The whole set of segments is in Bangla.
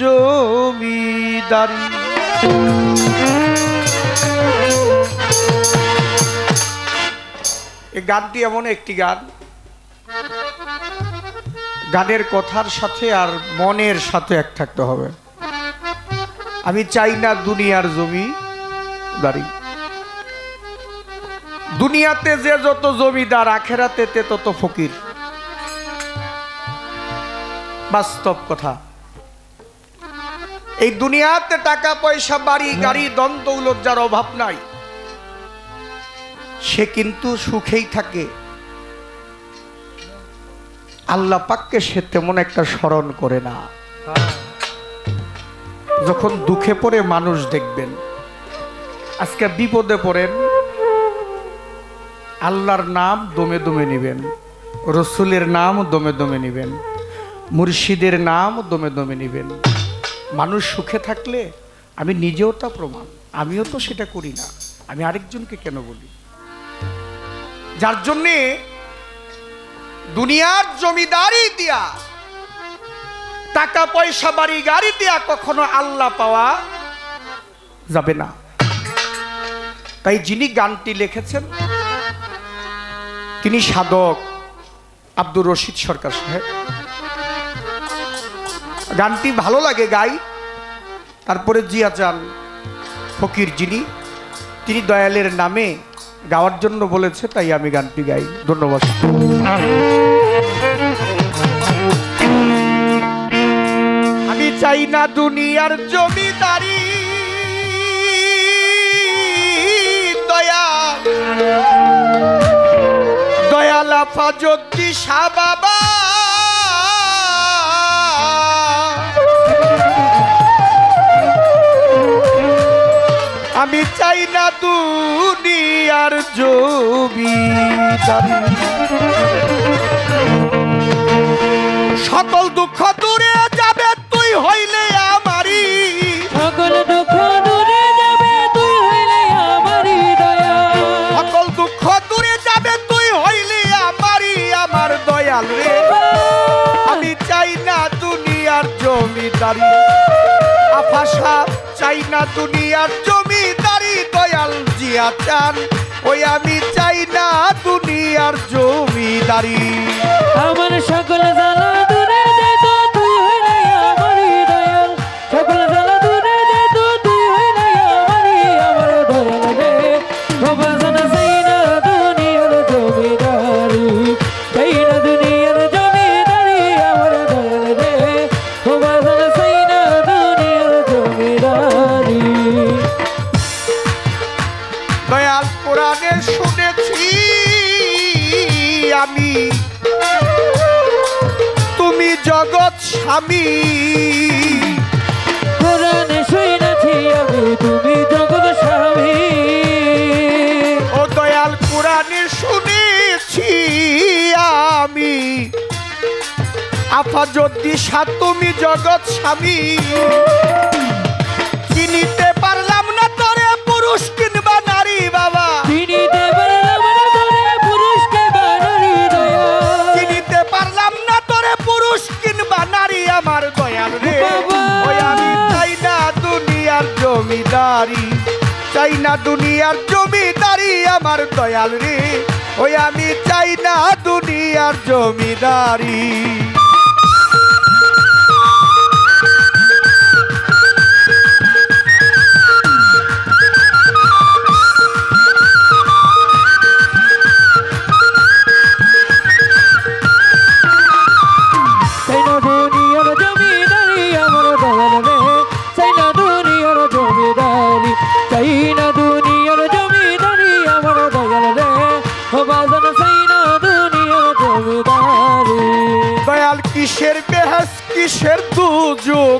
জমিদারি। এই গানটি এমন একটি গান। গানের কথার সাথে আর মনের সাথে এক থাকতে হবে। আমি চাই না দুনিয়ার জমি দাঁড়ি দুনিয়াতে যে যত জমিদার আখেরাতে তত ফকির। বাস্তব কথা। এই দুনিয়াতে টাকা, পয়সা, বাড়ি, গাড়ি দন দৌলত যার অভাব নাই। সে কিন্তু সুখেই থাকে। আল্লাহ পাককে সে তেমন একটা স্মরণ করে না। যখন দুঃখে পড়ে মানুষ দেখবেন, আজকে বিপদে পড়েন, আল্লাহর নাম দমে দমে নেবেন, রসুলের নাম দমে দমে নেবেন, মুর্শিদের নাম দমে দমে নেবেন। মানুষ সুখে থাকলে আমি নিজেও তা প্রমাণ, আমিও তো সেটা করি না। আমি আরেকজনকে কেন বলি? যার জন্যে দুনিয়ার জমিদারি দিয়া টাকা পয়সা বাড়ি গাড়ি দিয়া কখনো আল্লাহ পাওয়া যাবে না। তাই যিনি গানটি লিখেছেন, তিনি সাধক আব্দুর রশিদ সরকার সাহেব। গানটি ভালো লাগে, গাই। তারপরে জিয়া চান, ফকির যিনি। তিনি দয়ালের নামে গাওয়ার জন্য বলেছে, তাই আমি গানটি গাই। ধন্যবাদ। আমি চাই না দুনিয়ার জমিদারি। দয়া দয়াল আফাজদ্দি শাহ আমি চাই না দুনিয়ার জমিদারি সকল দুঃখ দূরে যাবে তুই হইলে আমারি সকল দুঃখ দূরে যাবে তুই হইলে আমারই দয়া। সকল দুঃখ দূরে যাবে তুই হইলে আমারি আমার দয়াল রে। আমি চাই না দুনিয়ার জমিদারি আফাসা চাই না দুনিয়ার জমিদারি, দয়াল জিয়া চান। ওই আমি চাই না দুনিয়ার জমিদারি। আমার সকল জ্বালা দয়াল পুরাণে শুনেছি আমি। তুমি জগৎ স্বামী। কোরআনে শুনেছি আমি তুমি জগৎ স্বামী। ও দয়াল পুরাণে শুনেছি আমি। আফা যদি তুমি জগৎ স্বামী। চিনিতে পারলাম না তোরে পুরুষ জমিদারি চাই না দুনিয়ার জমিদারি আমার দয়াল রে। ওই আমি চাই না দুনিয়ার জমিদারি। জমিদারি সেই না দুনিয়ার জমিদারি আমার দয়াল রে। বাজন সেই না দুনিয়ার জমিদারি। দয়াল কিসের বেহেস কিসের দুযোগ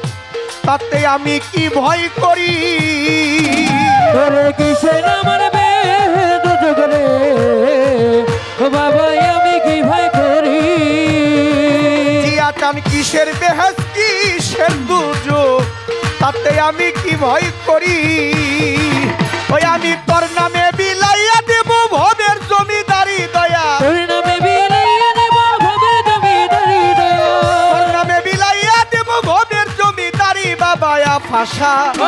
তাতে আমি কি ভয় করি? কিসের আমার বেদ জগরে ও বাবা আমি কি ভয় করি? জিয়া চান কিসের বেহেস কিসের দুযোগ তাতে আমি কি ভয় ওই জমিদারি বিলাইয়া দেব ভবের জমিদারি দয়া।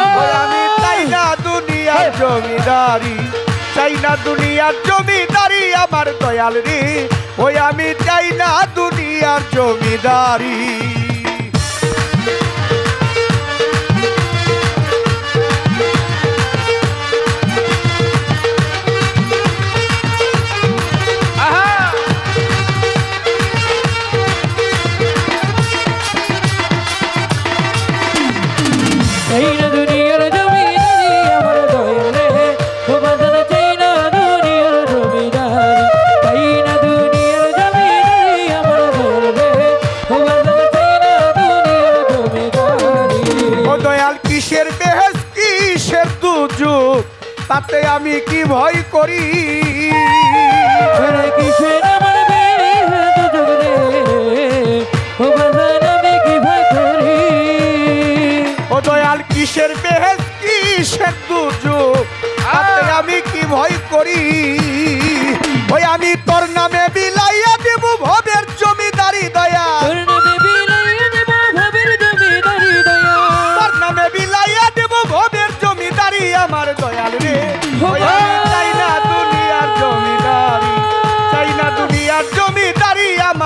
তোর আমি তাই দুনিয়ার জমিদারি চাই দুনিয়ার জমিদারি আমার দয়াল রে। ওই আমি চাই না দুনিয়ার জমিদারি। তাতে আমি কি ভয় করি? কিসের আমার দয়াল কিসের বেহেজ কিসের দুর্যোগ? আমি কি ভয় করি? ভয় আমি তোর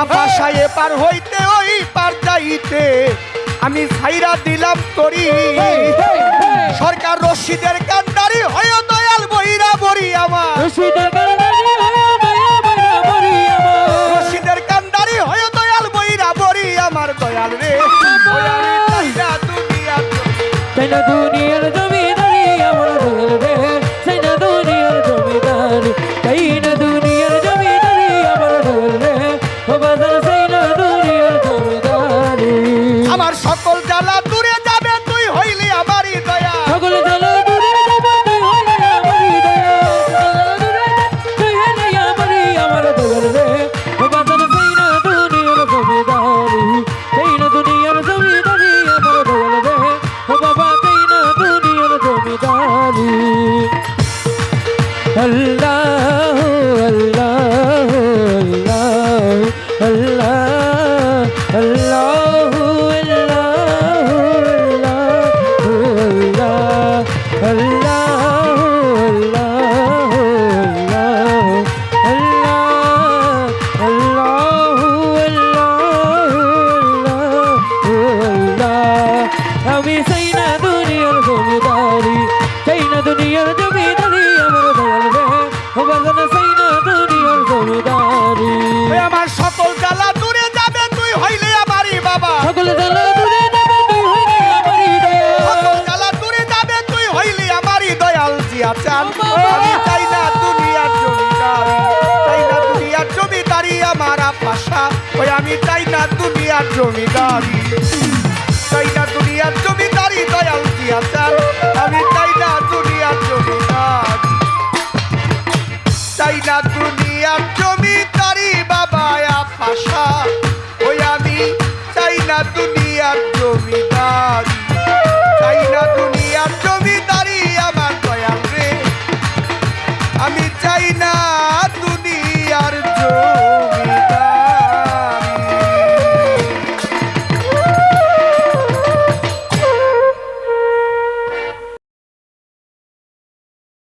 আপাশায় পার হইতে ওই পার যাইতে আমি ছাইরা দিলাম করি সরকার রশিদের কান্ডারি হয় দয়াল বহিরা বড়ি আমার। রশিদের কান্ডারি রশিদের হয় দয়াল বহিরা বড়ি আমার। দয়াল রে দুনিয়ার அல்லா Jovem obrigado.